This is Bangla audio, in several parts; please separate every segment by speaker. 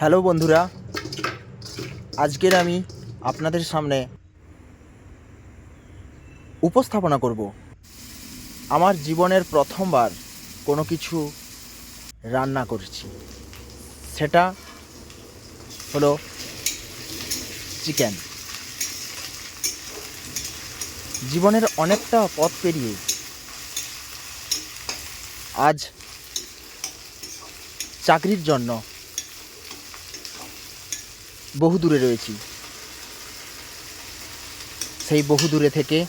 Speaker 1: হ্যালো বন্ধুরা, আজকের আমি আপনাদের সামনে উপস্থাপনা করব। আমার জীবনের প্রথমবার কোনো কিছু রান্না করছি। সেটা হলো চিকেন। জীবনের অনেকটা পথ পেরিয়ে আজ চাকরির জন্য বহু দূরে রয়েছি। সেই বহু দূরে থেকে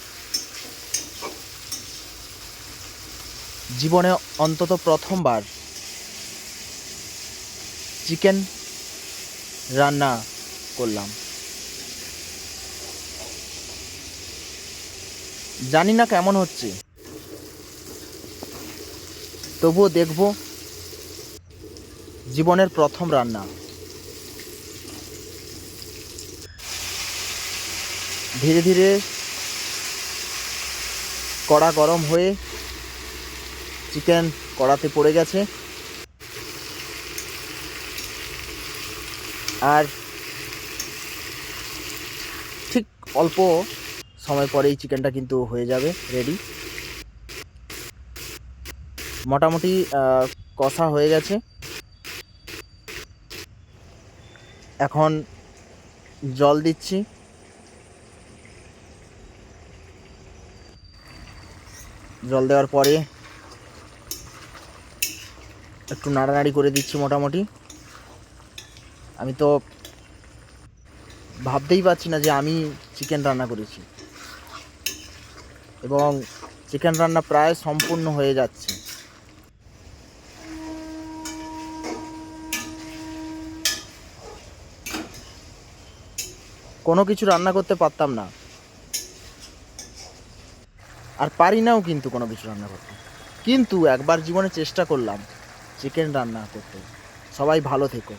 Speaker 1: জীবনে অন্তত প্রথমবার চিকেন রান্না করলাম। জানি না কেমন হচ্ছে। তবুও দেখব জীবনের প্রথম রান্না। ধীরে ধীরে কড়া গরম হয়ে চিকেন কড়াতে পড়ে গেছে। আর ঠিক অল্প সময় পরেই চিকেনটা কিন্তু হয়ে যাবে রেডি মোটামুটি কষা হয়ে গেছে। এখন জল দিচ্ছি। জল দেওয়ার পরে একটু নাড়ানাড়ি করে দিচ্ছি মোটামুটি। আমি তো ভাবতেই পারছি না যে আমি চিকেন রান্না করেছি। এবং চিকেন রান্না প্রায় সম্পূর্ণ হয়ে যাচ্ছে। কোনো কিছু রান্না করতে পারতাম না। আর পারি নাও কিন্তু কোনো কিছু রান্না করতে। কিন্তু একবার জীবনে চেষ্টা করলাম চিকেন রান্না করতে। সবাই ভালো থেকো।